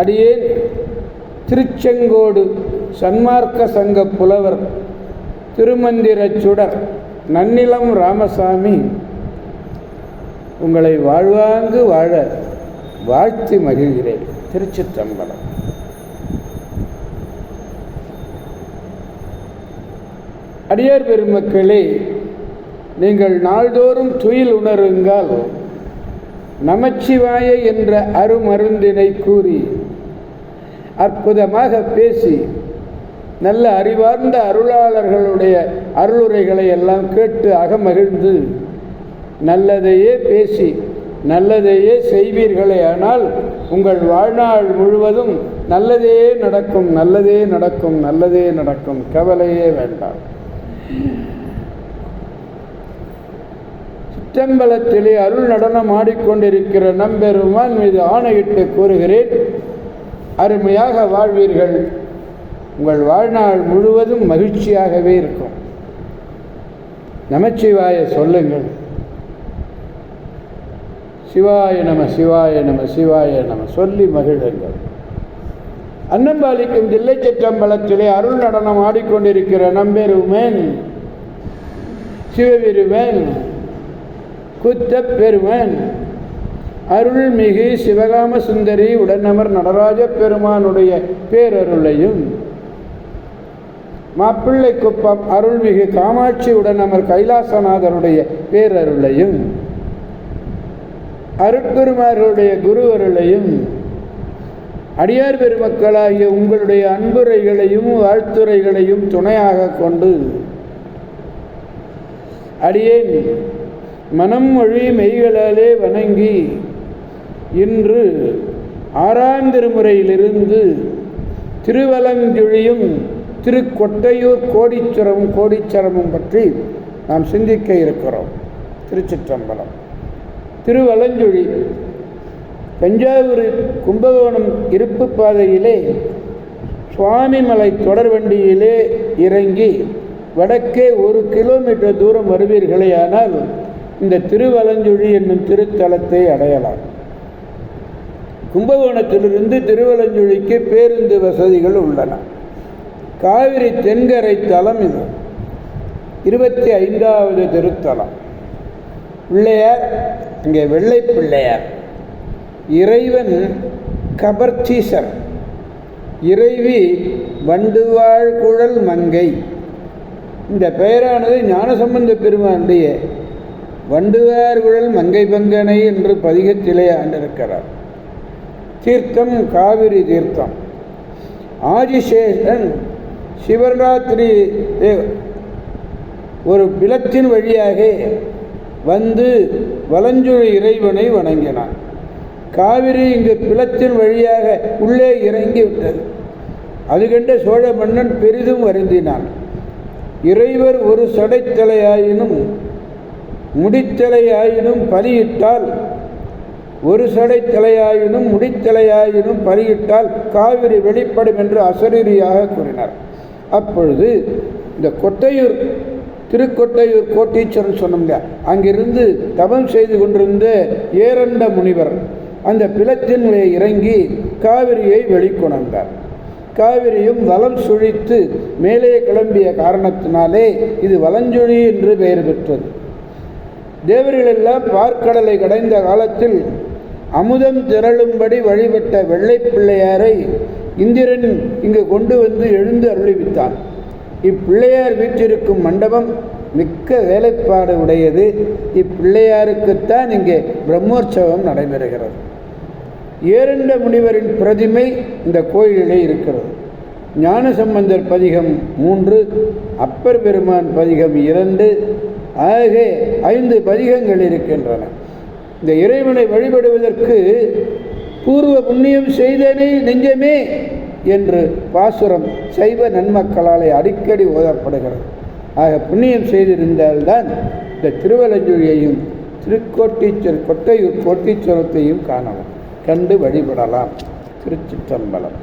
அடியேன் திருச்செங்கோடு சன்மார்க்க சங்க புலவர் திருமந்திரச் சுடர் நன்னிலம் ராமசாமி. உங்களை வாழ்வாங்கு வாழ வாழ்த்தி மகிழ்கிறேன் திருச்சிற்றம்பலம். அடியார் பெருமக்களே நீங்கள் நாள்தோறும் துயில் உணருங்கள் நமச்சிவாய என்ற அருமருந்தினை கூறி அற்புதமாக பேசி நல்ல அறிவார்ந்த அருளாளர்களுடைய அருளுரைகளை எல்லாம் கேட்டு அகமகிழ்ந்து நல்லதையே பேசி நல்லதையே செய்வீர்களே ஆனால் உங்கள் வாழ்நாள் முழுவதும் நல்லதே நடக்கும் நல்லதே நடக்கும் நல்லதே நடக்கும். கவலையே வேண்டாம். சிற்றம்பலத்திலே அருள் நடனம் ஆடிக்கொண்டிருக்கிற நம்பெருமான் மீது ஆணையிட்டு கூறுகிறேன் அருமையாக வாழ்வீர்கள். உங்கள் வாழ்நாள் முழுவதும் மகிழ்ச்சியாகவே இருக்கும். நமச்சிவாய சொல்லுங்கள். சிவாய நம சிவாய நம சிவாய நம சொல்லி மகிழுங்கள். அன்னம்பாலிக்கும் தில்லை சிற்றம்பலத்திலே அருள் நடனம் ஆடிக்கொண்டிருக்கிற நம்பெருமேன் சிவபெருமேன் குத்தப் பெருமேன் அருள்மிகு சிவகாம சுந்தரி உடனமர் நடராஜ பெருமானுடைய பேரருளையும் மாப்பிள்ளை குப்பம் அருள்மிகு காமாட்சி உடனமர் கைலாசநாதருடைய பேரருளையும் அருட்குருமார்களுடைய குருவருளையும் அடியார் பெருமக்களாகிய உங்களுடைய அன்புரைகளையும் வாழ்த்துரைகளையும் துணையாக கொண்டு அடியேன் மனம் மொழி மெய்களாலே வணங்கி இன்று ஆறாம் திருமுறையிலிருந்து திருவலஞ்சுழியும் திருக்கொட்டையூர் கோடீச்சரமும் கோடீச்சரமும் பற்றி நாம் சிந்திக்க இருக்கிறோம். திருச்சிற்றம்பலம். திருவலஞ்சுழி தஞ்சாவூர் கும்பகோணம் இருப்பு பாதையிலே சுவாமிமலை தொடர்வண்டியிலே இறங்கி வடக்கே ஒரு கிலோமீட்டர் தூரம் வருவீர்களே ஆனால் இந்த திருவலஞ்சுழி என்னும் திருத்தலத்தை அடையலாம். கும்பகோணத்திலிருந்து திருவலஞ்சுழிக்கு பேருந்து வசதிகள் உள்ளன. காவிரி தென்கரை தலம் இது. இருபத்தி ஐந்தாவது திருத்தலம். பிள்ளையார் இங்கே வெள்ளை பிள்ளையார். இறைவன் கபர்த்தீசர் இறைவி வண்டுவாழ் குழல் மங்கை. இந்த பெயரானது ஞானசம்பந்த பெருமானுடைய வண்டுவார் குழல் மங்கை பங்கனை என்று பதிகத்திலே ஆண்டிருக்கிறார். தீர்த்தம் காவிரி தீர்த்தம். ஆதிசேஷன் சிவராத்திரி ஒரு பிளத்தின் வழியாக வந்து வலஞ்சுழி இறைவனை வணங்கினான். காவிரி இங்கு பிளத்தின் வழியாக உள்ளே இறங்கி விட்டது. அது கண்ட சோழ மன்னன் பெரிதும் வருந்தினான். இறைவர் ஒரு சடைத்தலையாயினும் முடித்தலையாயினும் பலியிட்டால் ஒரு சடை தலையாயினும் முடித்தலையாயினும் பலியிட்டால் காவிரி வெளிப்படும் என்று அசரீரியாக கூறினார். அப்பொழுது இந்த கொட்டையூர் திருக்கொட்டையூர் கோட்டீச்சரன் சொன்னோம்ல அங்கிருந்து தவம் செய்து கொண்டிருந்த ஏரண்ட முனிவர் அந்த பிளத்தின் இறங்கி காவிரியை வெளிக்கொணர்ந்தார். காவிரியும் வலம் சுழித்து மேலே கிளம்பிய காரணத்தினாலே இது வலஞ்சொழி என்று பெயர் பெற்றது. தேவர்களெல்லாம் பார்க்கடலை கடைந்த காலத்தில் அமுதம் திரளும்படி வழிபட்ட வெள்ளை பிள்ளையாரை இந்திரன் இங்கு கொண்டு வந்து எழுந்து அருளிவித்தான். இப்பிள்ளையார் வீற்றிருக்கும் மண்டபம் மிக்க வேலைப்பாடு உடையது. இப்பிள்ளையாருக்குத்தான் இங்கே பிரம்மோற்சவம் நடைபெறுகிறது. ஏரண்ட முனிவரின் பிரதிமை இந்த கோயிலிலே இருக்கிறது. ஞானசம்பந்தர் பதிகம் மூன்று அப்பர் பெருமான் பதிகம் இரண்டு ஆக ஐந்து பதிகங்கள் இருக்கின்றன. இந்த இறைவனை வழிபடுவதற்கு பூர்வ புண்ணியம் செய்தனே நெஞ்சமே என்று பாசுரம் சைவ நன்மக்களாலே அடிக்கடி ஓதப்படுகிறது. ஆக புண்ணியம் செய்திருந்தால்தான் இந்த திருவலஞ்சுழியையும் திருக்கோட்டீச்சர் கொட்டையூர் கோட்டீச்சரத்தையும் காணலாம் கண்டு வழிபடலாம். திருச்சிற்றம்பலம்.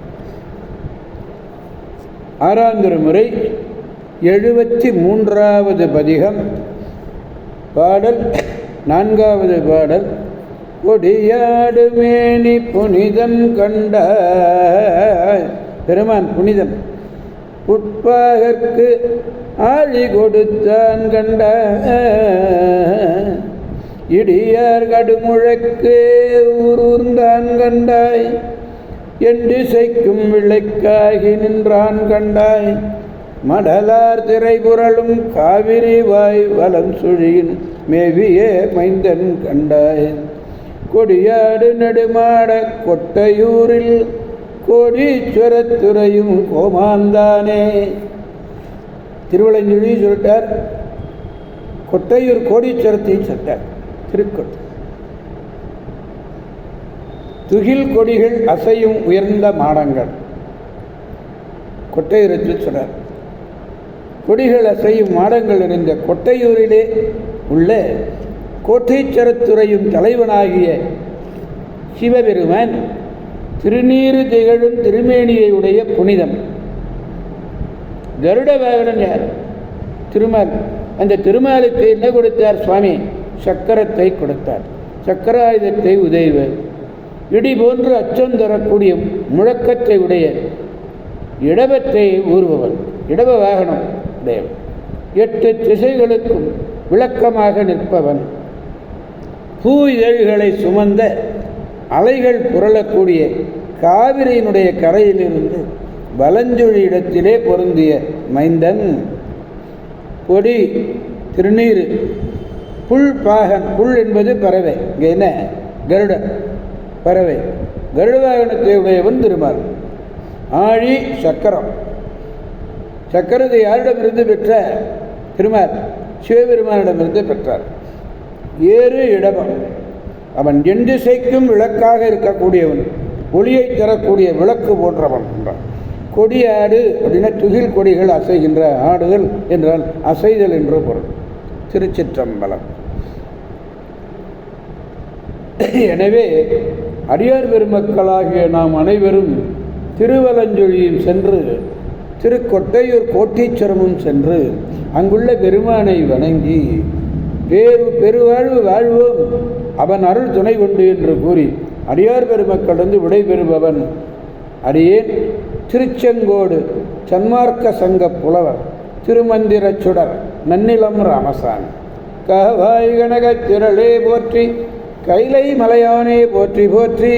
ஆறாம் முறை எழுபத்தி மூன்றாவது பதிகம் பாடல் நான்காவது பாடல். கொடியாடு மேனி புனிதம் கண்ட பெருமான் புனிதம். உட்பாகற்கு ஆழி கொடுத்தான் கண்ட இடியார் கடுமுழக்கு ஊரூர்ந்தான் கண்டாய். என்று செய்க்கும் விளைக்காகி நின்றான் கண்டாய். மடலார் திரைபுரளும் காவிரி வாய் வலம் சுழியின் மேவியே மைந்தன் கண்டாய். கொடியாடு நெடுமாட கொட்டையூரில் கோடீஸ்வரத்துறையும் கோமாந்தானே. திருவள்ளஞ்சுழி சொல்லிட்டார் கொட்டையூர் கோடீஸ்வரத்தையும் சொல்லிட்டார் திருக்கோட் துகில் கொடிகள் அசையும் உயர்ந்த மாடங்கள். கொட்டையூரத்தில் சொல்கிறார் கொடிகள் அசையும் மாடங்கள் இருந்த கொட்டையூரிலே உள்ள கோட்டீச்சரத்துறையும் தலைவனாகிய சிவபெருமான் திருநீறு திகழும் திருமேனியை உடைய புனிதம். கருட வாகனன் யார்? திருமால். அந்த திருமாலுக்கு என்ன கொடுத்தார் சுவாமி? சக்கரத்தை கொடுத்தார். சக்கராயுதத்தை உதய்வர். இடி போன்று அச்சம் தரக்கூடிய முழக்கத்தை உடைய இடபத்தை ஊறுபவன் இடப வாகனம் உடையவன் எட்டு திசைகளுக்கும் விளக்கமாக நிற்பவன். பூ இதழ்களை சுமந்த அலைகள் புரளக்கூடிய காவிரியினுடைய கரையிலிருந்து வலஞ்சொழி இடத்திலே பொருந்திய மைந்தன். கொடி திருநீர் புல் பாகன் புல் என்பது பறவை. இங்கே என்ன? கருடன் பறவை. கருட உடையவன் திருமால். ஆழி சக்கரம். சக்கரத்தை யாரிடமிருந்து பெற்ற திருமால்? சிவபெருமானிடமிருந்து பெற்றார். ஏறு இடமம் அவன் என் திசைக்கும் விளக்காக இருக்கக்கூடியவன். ஒளியை தரக்கூடிய விளக்கு போன்றவன் என்றான். கொடி ஆடு அப்படின்னா துகில் கொடிகள் அசைகின்ற ஆடுதல் என்றால் அசைதல் என்று பொருள். திருச்சிற்றம்பலம். எனவே அடியார் பெருமக்களாகிய நாம் அனைவரும் திருவலஞ்சொழியும் சென்று திருக்கொட்டையூர் கோட்டீச்சரமும் சென்று அங்குள்ள பெருமானை வணங்கி பேரு பெருவாழ்வு வாழ்வோம். அவன் அருள் துணை உண்டு என்று கூறி அடியார் பெருமக்களிருந்து விடைபெறுபவன் அடியேன் திருச்செங்கோடு சன்மார்க்க சங்க புலவர் திருமந்திர சுடர் நன்னிலம் ராமசாமி. கவாய் கனகத் திரளே போற்றி கைலை மலையானே போற்றி போற்றி.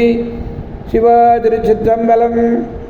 சிவா திருச்சித்தம்பலம்